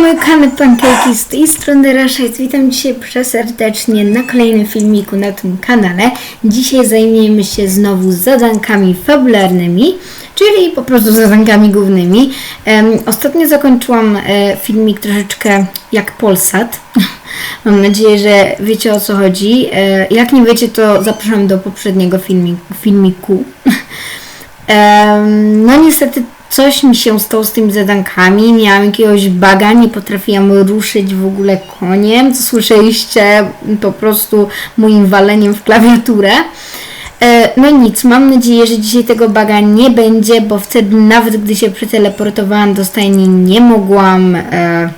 mój kanał Pankejki, z tej strony Raszec. Witam Cię przeserdecznie na kolejnym filmiku na tym kanale. Dzisiaj zajmiemy się znowu zadankami fabularnymi, czyli po prostu zadankami głównymi. Em, ostatnio zakończyłam e, filmik troszeczkę jak Polsat. Mam nadzieję, że wiecie o co chodzi. E, jak nie wiecie, to zapraszam do poprzedniego filmi- filmiku. No niestety coś mi się stało z tymi zadankami. Miałam jakiegoś baga, nie potrafiłam ruszyć w ogóle koniem, co słyszeliście po prostu moim waleniem w klawiaturę. E, No nic, mam nadzieję, że dzisiaj tego baga nie będzie, bo wtedy nawet gdy się przeteleportowałam do stajni nie mogłam e,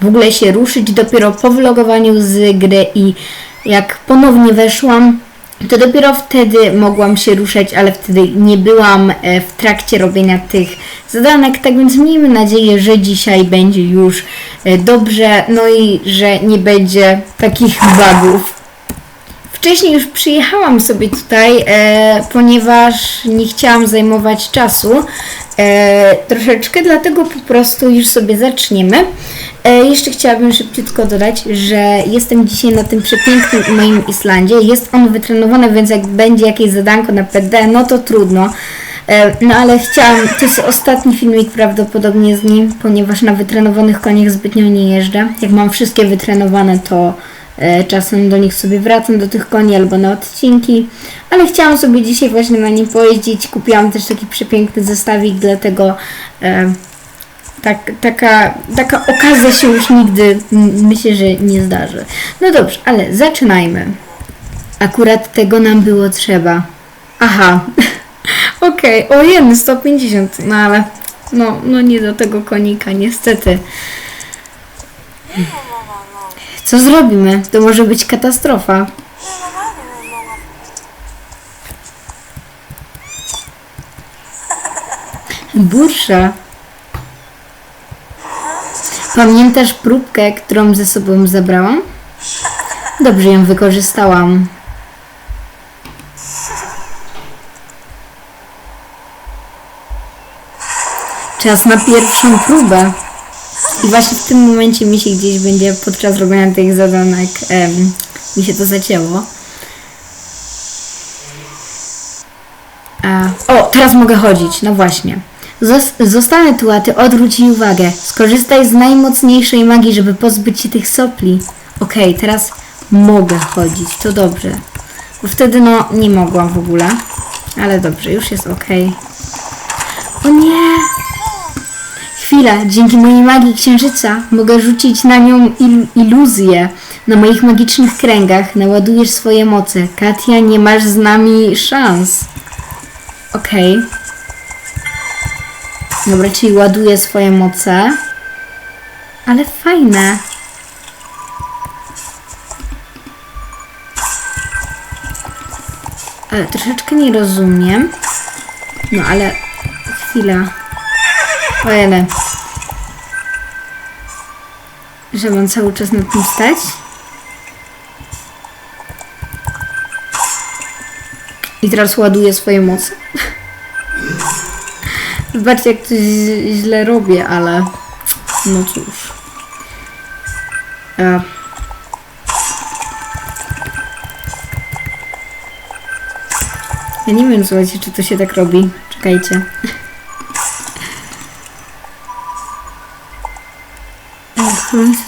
w ogóle się ruszyć. Dopiero po vlogowaniu z gry i jak ponownie weszłam, to dopiero wtedy mogłam się ruszać, ale wtedy nie byłam e, w trakcie robienia tych zadanek, tak więc miejmy nadzieję, że dzisiaj będzie już e, dobrze, no i że nie będzie takich bugów. Wcześniej już przyjechałam sobie tutaj, e, ponieważ nie chciałam zajmować czasu e, troszeczkę, dlatego po prostu już sobie zaczniemy. E, jeszcze chciałabym szybciutko dodać, że jestem dzisiaj na tym przepięknym moim Islandzie. Jest on wytrenowany, więc jak będzie jakieś zadanko na PD, no to trudno. E, No ale chciałam, to jest ostatni filmik prawdopodobnie z nim, ponieważ na wytrenowanych koniach zbytnio nie jeżdżę. Jak mam wszystkie wytrenowane, to czasem do nich sobie wracam, do tych koni albo na odcinki. Ale chciałam sobie dzisiaj właśnie na nim pojeździć. Kupiłam też taki przepiękny zestawik, dlatego e, tak, taka, taka okazja się już nigdy myślę, że nie zdarzy. No dobrze, ale zaczynajmy. Akurat tego nam było trzeba. Aha. Okej, o jeden 150, no ale no, no nie do tego konika, niestety. Co zrobimy? To może być katastrofa. Bursza. Pamiętasz próbkę, którą ze sobą zabrałam? Dobrze ją wykorzystałam. Czas na pierwszą próbę. I właśnie w tym momencie mi się gdzieś będzie podczas robienia tych zadanek em, mi się to zacięło. A, o, teraz mogę chodzić, no właśnie. Zos- zostanę tu, a ty odwróć jej uwagę. Skorzystaj z najmocniejszej magii, żeby pozbyć się tych sopli. Okej, teraz mogę chodzić, to dobrze. Bo wtedy no nie mogłam w ogóle. Ale dobrze, już jest okej. O nie! Chwila, dzięki mojej magii księżyca mogę rzucić na nią il- iluzję. Na moich magicznych kręgach naładujesz swoje moce. Katia, nie masz z nami szans. Okej. Dobra, czyli ładuję swoje moce. Ale fajne. Ale troszeczkę nie rozumiem. No ale chwila. Ojele. Że mam cały czas na tym stać? I teraz ładuję swoje moce. Zobaczcie, jak coś źle robię, ale no cóż. E. Ja nie wiem, słuchajcie, czy to się tak robi. Czekajcie.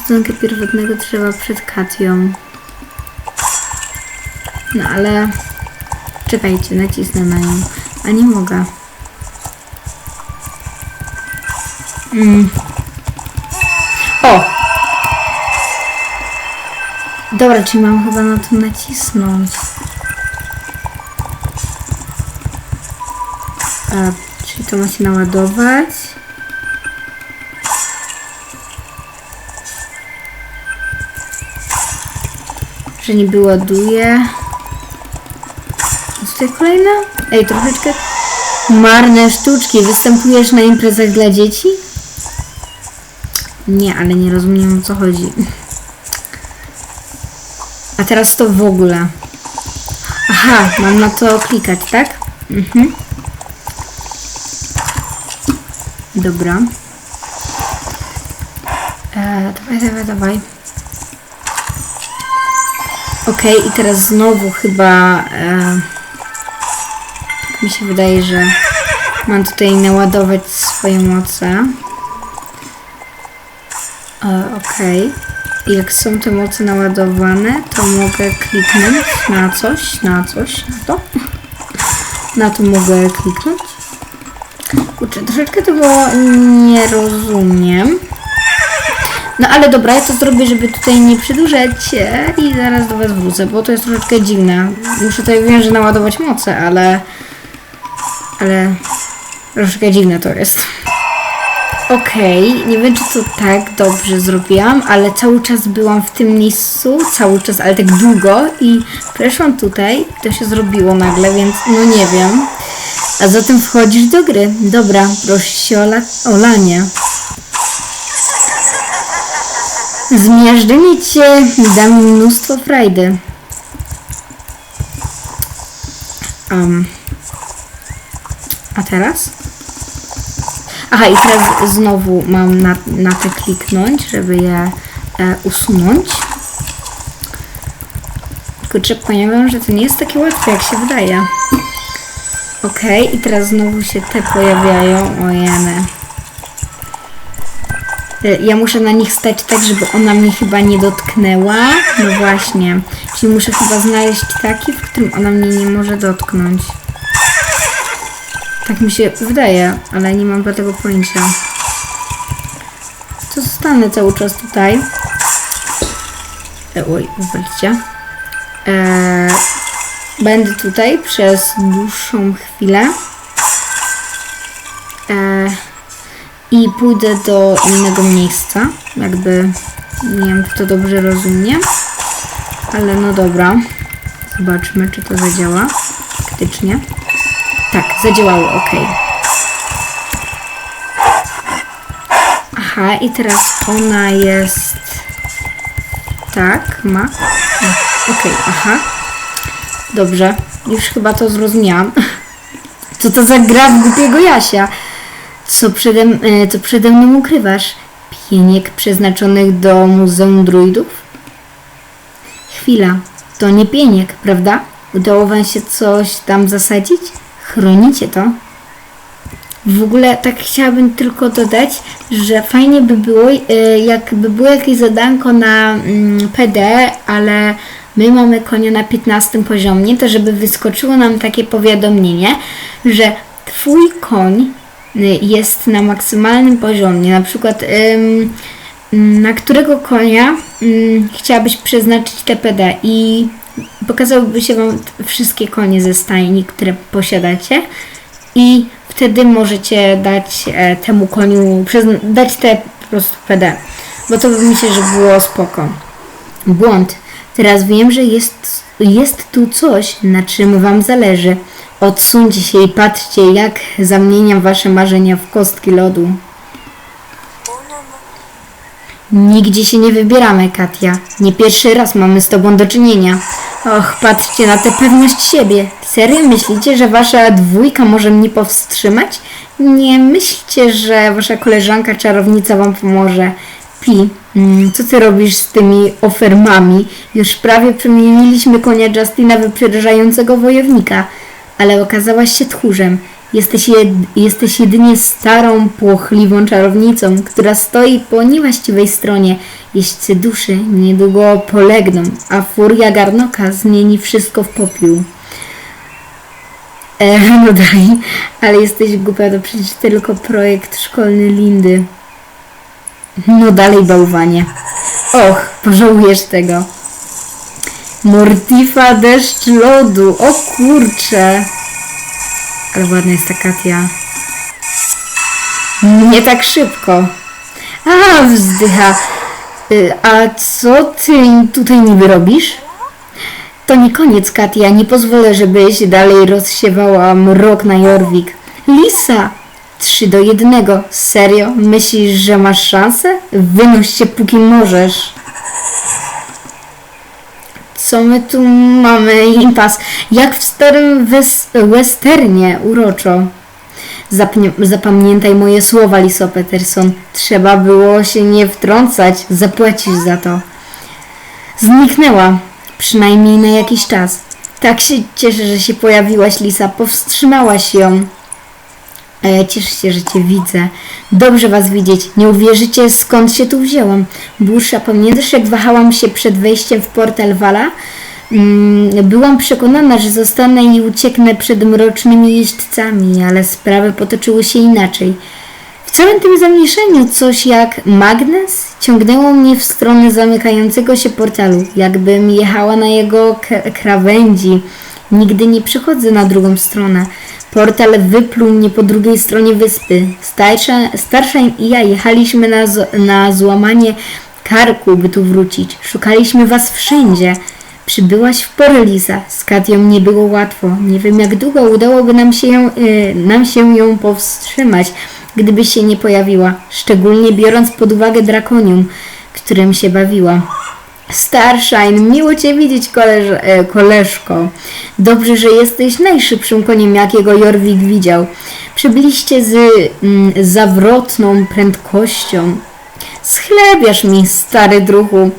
Sadzonkę pierwotnego drzewa przed Katią. No ale... Czekajcie, nacisnę na nią. A nie mogę. Mm. O! Dobra, czyli mam chyba na to nacisnąć. A, czyli to ma się naładować. Że niby ładuje. Co tutaj kolejna? Ej, troszeczkę marne sztuczki. Występujesz na imprezach dla dzieci? Nie, ale nie rozumiem o co chodzi. A teraz to w ogóle. Aha, mam na to klikać, tak? Mhm. Dobra. E, dawaj, dawaj, dawaj. Okej, i teraz znowu chyba... E, mi się wydaje, że mam tutaj naładować swoje moce. E, Okej. I Jak są te moce naładowane, to mogę kliknąć na coś, na coś, na to. Na to mogę kliknąć. Kurczę, troszeczkę tego nie rozumiem. No ale dobra, ja to zrobię, żeby tutaj nie przedłużać e, i zaraz do Was wrócę, bo to jest troszeczkę dziwne. Muszę tutaj wiem, że naładować moce, ale... Ale... Troszeczkę dziwne to jest. Okej, nie wiem czy to tak dobrze zrobiłam, ale cały czas byłam w tym miejscu, cały czas, ale tak długo i przeszłam tutaj, to się zrobiło nagle, więc no nie wiem. A zatem wchodzisz do gry. Dobra, proszę się o, la- o lanie. Zmiażdżymy cię, mi mnóstwo frajdy. Um. A teraz? Aha, i teraz znowu mam na, na te kliknąć, żeby je e, usunąć. Kurczę, powiem, że to nie jest takie łatwe, jak się wydaje. Okej, i teraz znowu się te pojawiają. Ojeny. E, Ja muszę na nich stać tak, żeby ona mnie chyba nie dotknęła. No właśnie. Czyli muszę chyba znaleźć taki, w którym ona mnie nie może dotknąć. Tak mi się wydaje, ale nie mam tego pojęcia. To zostanę cały czas tutaj. E, oj, zobaczcie. E, będę tutaj przez dłuższą chwilę. E, I pójdę do innego miejsca. Jakby nie wiem, czy to dobrze rozumiem. Ale no dobra. Zobaczmy, czy to zadziała. Faktycznie. Tak, zadziałało, ok. Aha, i teraz ona jest... Tak, ma. Okej, aha. Dobrze, już chyba to zrozumiałam. Co to za gra w głupiego Jasia? Co przede, e, co przede mną ukrywasz? Pieniek przeznaczonych do Muzeum Druidów? Chwila, to nie pieniek, prawda? Udało wam się coś tam zasadzić? Chronicie to? W ogóle tak chciałabym tylko dodać, że fajnie by było, e, jakby było jakieś zadanko na mm, PD, ale my mamy konia na 15 poziomie, to żeby wyskoczyło nam takie powiadomienie, że Twój koń jest na maksymalnym poziomie, na przykład na którego konia chciałabyś przeznaczyć TPD i pokazałyby się Wam wszystkie konie ze stajni, które posiadacie i wtedy możecie dać e, temu koniu, dać te po prostu PD, bo to się, że było spoko. Błąd. Teraz wiem, że jest, jest tu coś, na czym Wam zależy. Odsuńcie się i patrzcie, jak zamieniam Wasze marzenia w kostki lodu. Nigdzie się nie wybieramy, Katia. Nie pierwszy raz mamy z Tobą do czynienia. Och, patrzcie na tę pewność siebie. Serio myślicie, że Wasza dwójka może mnie powstrzymać? Nie myślcie, że Wasza koleżanka czarownica Wam pomoże. Pi, mm, co Ty robisz z tymi ofermami? Już prawie przemieniliśmy konia Justina wyprzedzającego wojownika, ale okazałaś się tchórzem. Jesteś, jed, jesteś jedynie starą, płochliwą czarownicą, która stoi po niewłaściwej stronie. Jeźdźcy duszy niedługo polegną, a furia Garnoka zmieni wszystko w popiół. E, no daj, ale jesteś głupia, to przecież tylko projekt szkolny Lindy. No dalej, bałwanie. Och, pożałujesz tego. Mortifa deszcz lodu, o kurcze. Ale ładna jest ta Katia. Nie tak szybko. A, wzdycha. Y, A co ty tutaj niby robisz? To nie koniec, Katia. Nie pozwolę, żebyś dalej rozsiewała mrok na Jorwik. Lisa! Trzy do jednego. Serio? Myślisz, że masz szansę? Wynoś się, póki możesz. Co my tu mamy? Impas. Jak w starym wes- westernie, uroczo. Zapamiętaj moje słowa, Liso Peterson. Trzeba było się nie wtrącać, zapłacisz za to. Zniknęła, przynajmniej na jakiś czas. Tak się cieszę, że się pojawiłaś, Lisa. Powstrzymałaś ją. E, cieszę się, że Cię widzę. Dobrze Was widzieć. Nie uwierzycie, skąd się tu wzięłam. Busza, pamiętasz, jak wahałam się przed wejściem w portal Wala? Mm, byłam przekonana, że zostanę i ucieknę przed mrocznymi jeźdźcami, ale sprawy potoczyły się inaczej. W całym tym zamieszaniu coś jak magnes ciągnęło mnie w stronę zamykającego się portalu, jakbym jechała na jego krawędzi. Nigdy nie przychodzę na drugą stronę. Portal wypluł mnie po drugiej stronie wyspy. Starsza, starsza i ja jechaliśmy na, na złamanie karku, by tu wrócić. Szukaliśmy was wszędzie. Przybyłaś w porę, Lisa. Z Katią nie było łatwo. Nie wiem, jak długo udałoby nam się, ją, y, nam się ją powstrzymać, gdyby się nie pojawiła. Szczególnie biorąc pod uwagę drakonium, którym się bawiła. Starshine, miło Cię widzieć, koleż, e, koleżko. Dobrze, że jesteś najszybszym koniem, jakiego Jorwik widział. Przybyliście z mm, zawrotną prędkością. Schlebiasz mi, stary druhu.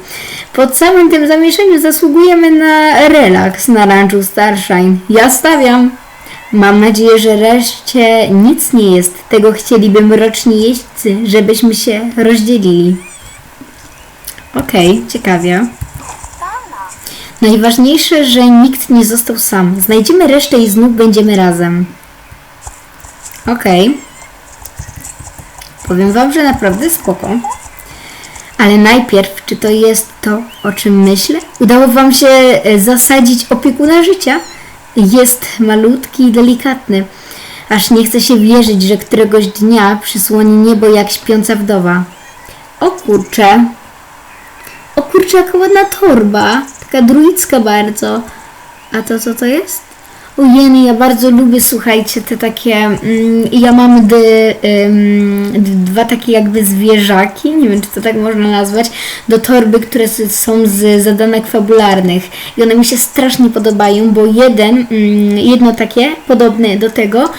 Po całym tym zamieszaniu zasługujemy na relaks na ranczu Starshine. Ja stawiam. Mam nadzieję, że reszcie nic nie jest. Tego chcieliby mroczni jeźdźcy, żebyśmy się rozdzielili. Okej, ciekawie. Najważniejsze, że nikt nie został sam. Znajdziemy resztę i znów będziemy razem. Okej. Powiem wam, że naprawdę spoko. Ale najpierw, czy to jest to, o czym myślę? Udało wam się e, zasadzić opiekuna życia? Jest malutki i delikatny. Aż nie chce się wierzyć, że któregoś dnia przysłoni niebo jak śpiąca wdowa. O kurcze, o kurczę, jaka ładna torba. Taka druicka bardzo. A to co to jest? Ojej, ja bardzo lubię, słuchajcie, te takie... Mm, ja mam ym, dwa takie jakby zwierzaki, nie wiem, czy to tak można nazwać, do torby, które są z zadanek fabularnych. I one mi się strasznie podobają, bo jeden, mm, jedno takie, podobne do tego,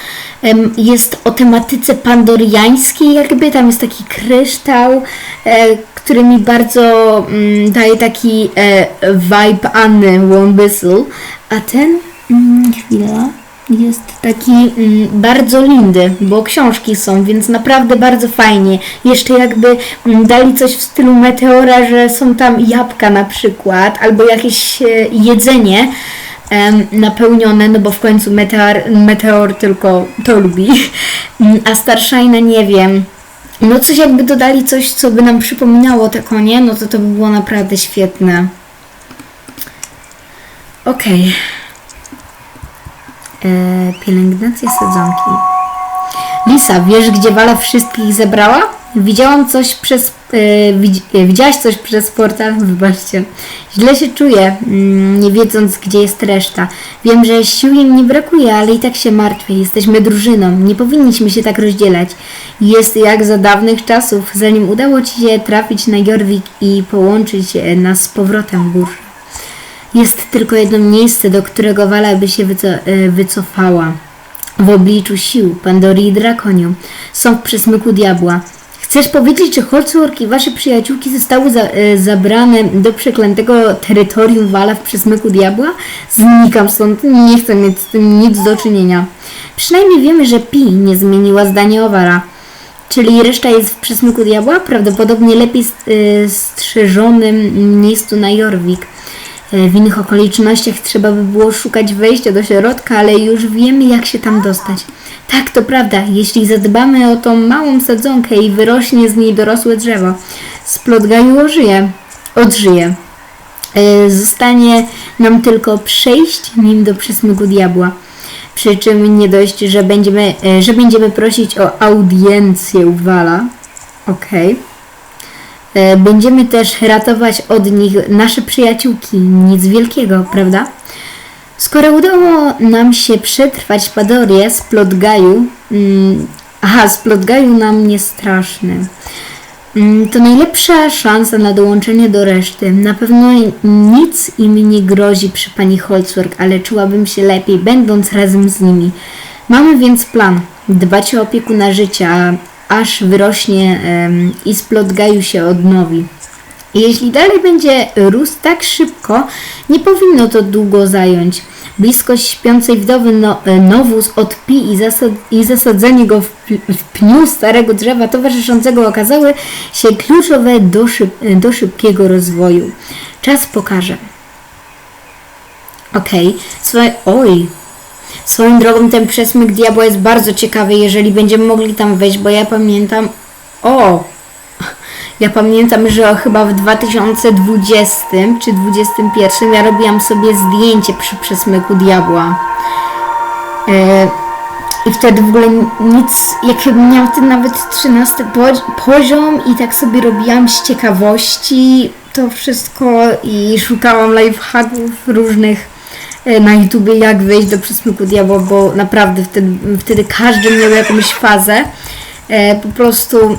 em, jest o tematyce pandoriańskiej, jakby tam jest taki kryształ, e, który mi bardzo mm, daje taki e, vibe Anny Wombyssel, a ten, mm, chwila, jest taki mm, bardzo lindy, bo książki są, więc naprawdę bardzo fajnie. Jeszcze jakby mm, dali coś w stylu meteora, że są tam jabłka na przykład, albo jakieś e, jedzenie napełnione, no bo w końcu meteor, meteor tylko to lubi, a Starshine nie wiem. No coś jakby dodali coś, co by nam przypominało te konie, no to to by było naprawdę świetne. Okej. E, Pielęgnacja sadzonki. Lisa, wiesz gdzie Wala wszystkich zebrała? Widziałam coś przez... E, widziałaś coś przez portal? Wybaczcie. Źle się czuję, mm, nie wiedząc gdzie jest reszta. Wiem, że sił im nie brakuje, ale i tak się martwię. Jesteśmy drużyną. Nie powinniśmy się tak rozdzielać. Jest jak za dawnych czasów, zanim udało Ci się trafić na Jorvik i połączyć e, nas z powrotem burz. Jest tylko jedno miejsce, do którego Wala by się wyco- wycofała. W obliczu sił Pandory i Drakonium są w przesmyku diabła. Chcesz powiedzieć, że Holzwork i wasze przyjaciółki zostały za, e, zabrane do przeklętego terytorium Wala w przesmyku diabła? Znikam stąd, nie chcę mieć z tym nic do czynienia. Przynajmniej wiemy, że Pi nie zmieniła zdania o Wala. Czyli reszta jest w przesmyku diabła? Prawdopodobnie lepiej e, strzeżonym miejscu na Jorvik. E, W innych okolicznościach trzeba by było szukać wejścia do środka, ale już wiemy, jak się tam dostać. Tak, to prawda. Jeśli zadbamy o tą małą sadzonkę i wyrośnie z niej dorosłe drzewo, splotgaju ożyje. Odżyje. E, Zostanie nam tylko przejść nim do przesmyku diabła. Przy czym nie dość, że będziemy, e, że będziemy prosić o audiencję Wala. Okej. E, Będziemy też ratować od nich nasze przyjaciółki. Nic wielkiego, prawda? Skoro udało nam się przetrwać Padorię z Plotgaju, mm, aha, z Plotgaju nam nie straszny, mm, to najlepsza szansa na dołączenie do reszty. Na pewno nic im nie grozi przy pani Holzwork, ale czułabym się lepiej, będąc razem z nimi. Mamy więc plan. Dbać o opiekuna życia, aż wyrośnie i splot gaju się odnowi. Jeśli dalej będzie rósł tak szybko, nie powinno to długo zająć. Bliskość śpiącej wdowy no, e, nowóz odpi i, zasad, i zasadzenie go w, pi- w pniu starego drzewa towarzyszącego okazały się kluczowe do, szyb, do szybkiego rozwoju. Czas pokaże. Okej, słuchaj, oj. Swoją drogą ten przesmyk diabła jest bardzo ciekawy, jeżeli będziemy mogli tam wejść, bo ja pamiętam. O! Ja pamiętam, że chyba w 2020 czy 2021 ja robiłam sobie zdjęcie przy przesmyku diabła. E, I wtedy w ogóle nic, jak miałam wtedy nawet 13 po- poziom i tak sobie robiłam z ciekawości to wszystko i szukałam lifehacków różnych na YouTubie, jak wejść do przesmyku diabła, bo naprawdę wtedy, wtedy każdy miał jakąś fazę. E, po prostu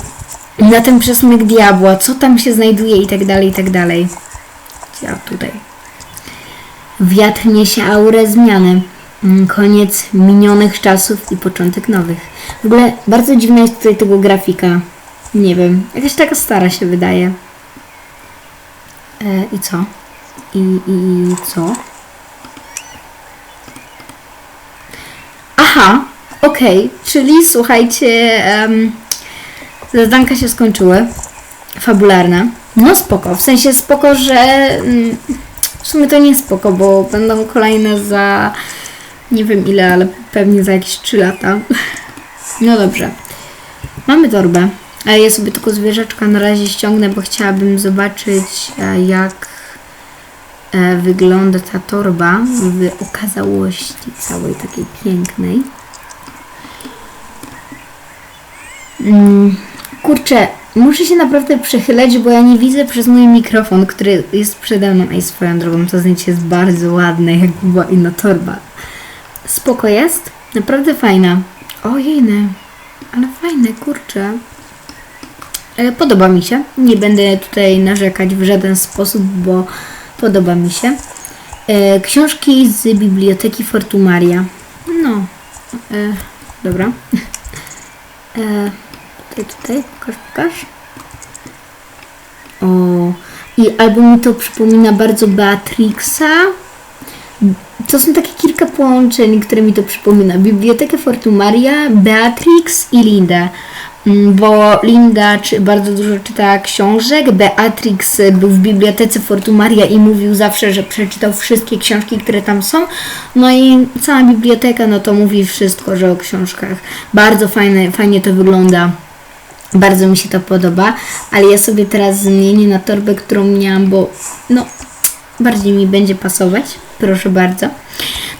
na ten przesmyk diabła, co tam się znajduje i tak dalej, i tak dalej. Ja tutaj. Wiatr niesie aurę zmiany. Mm, Koniec minionych czasów i początek nowych. W ogóle bardzo dziwna jest tutaj tego grafika. Nie wiem, jakaś taka stara się wydaje. E, I co? I, i, i co? Aha, okej, czyli słuchajcie, em, zadanka się skończyły. Fabularne. No spoko, w sensie spoko, że mm, w sumie to nie spoko, bo będą kolejne za nie wiem ile, ale pewnie za jakieś 3 lata. No dobrze. Mamy torbę. Ja sobie tylko zwierzaczka na razie ściągnę, bo chciałabym zobaczyć e, jak wygląda ta torba w okazałości całej takiej pięknej. Mm, kurczę, muszę się naprawdę przechylać, bo ja nie widzę przez mój mikrofon, który jest przede mną. I swoją drogą to zdjęcie jest bardzo ładne, jak była inna torba. Spoko jest? Naprawdę fajna. Ojejne, ale fajne, kurczę. E, Podoba mi się. Nie będę tutaj narzekać w żaden sposób, bo podoba mi się. E, Książki z biblioteki Fortumaria. No, e, dobra. E, tutaj, tutaj, pokaż, pokaż. O, i albo mi to przypomina bardzo Beatrixa. To są takie kilka połączeń, które mi to przypomina. Bibliotekę Fortumaria, Beatrix i Linda. Mm, Bo Linda bardzo dużo czytała książek, Beatrix był w bibliotece Fortumaria i mówił zawsze, że przeczytał wszystkie książki, które tam są. No i cała biblioteka, no to mówi wszystko, że o książkach. Bardzo fajne, fajnie to wygląda. Bardzo mi się to podoba, ale ja sobie teraz zmienię na torbę, którą miałam, bo no bardziej mi będzie pasować. Proszę bardzo.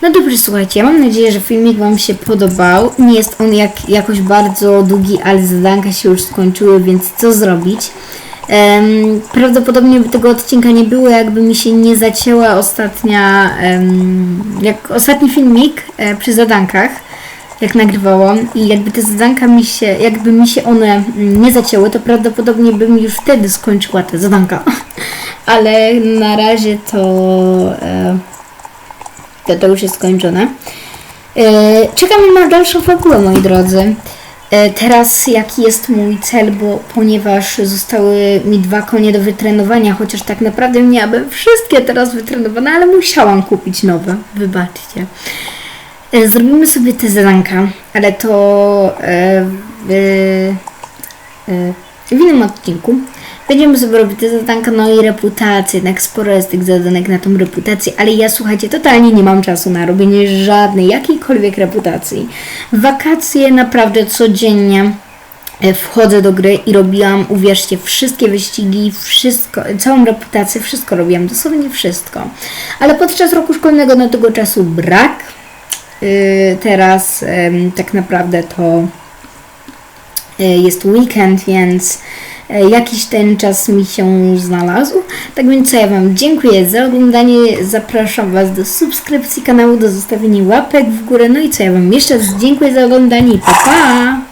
No dobrze, słuchajcie, ja mam nadzieję, że filmik Wam się podobał. Nie jest on jak, jakoś bardzo długi, ale zadanka się już skończyły, więc co zrobić? Em, prawdopodobnie by tego odcinka nie było, jakby mi się nie zacięła ostatnia, em, jak ostatni filmik e, przy zadankach, jak nagrywałam i jakby te zadanka mi się, jakby mi się one mm, nie zacięły, to prawdopodobnie bym już wtedy skończyła te zadanka. Ale na razie to, e, to, to już jest skończone. E, Czekam na dalszą fabułę, moi drodzy. E, Teraz jaki jest mój cel, bo ponieważ zostały mi dwa konie do wytrenowania, chociaż tak naprawdę miałabym wszystkie teraz wytrenowane, ale musiałam kupić nowe, wybaczcie. E, Zrobimy sobie te zadanka, ale to w innym odcinku. Będziemy sobie robić te zadanka, no i reputację, jednak sporo jest tych zadanek na tą reputację, ale ja słuchajcie, totalnie nie mam czasu na robienie żadnej, jakiejkolwiek reputacji. Wakacje naprawdę codziennie e, wchodzę do gry i robiłam, uwierzcie, wszystkie wyścigi, wszystko, całą reputację, wszystko robiłam, dosłownie wszystko. Ale podczas roku szkolnego no tego czasu brak. Yy, teraz tak naprawdę to e, jest weekend, więc e, jakiś ten czas mi się znalazł. Tak więc co ja Wam dziękuję za oglądanie, zapraszam Was do subskrypcji kanału, do zostawienia łapek w górę, no i co ja Wam jeszcze raz dziękuję za oglądanie pa pa!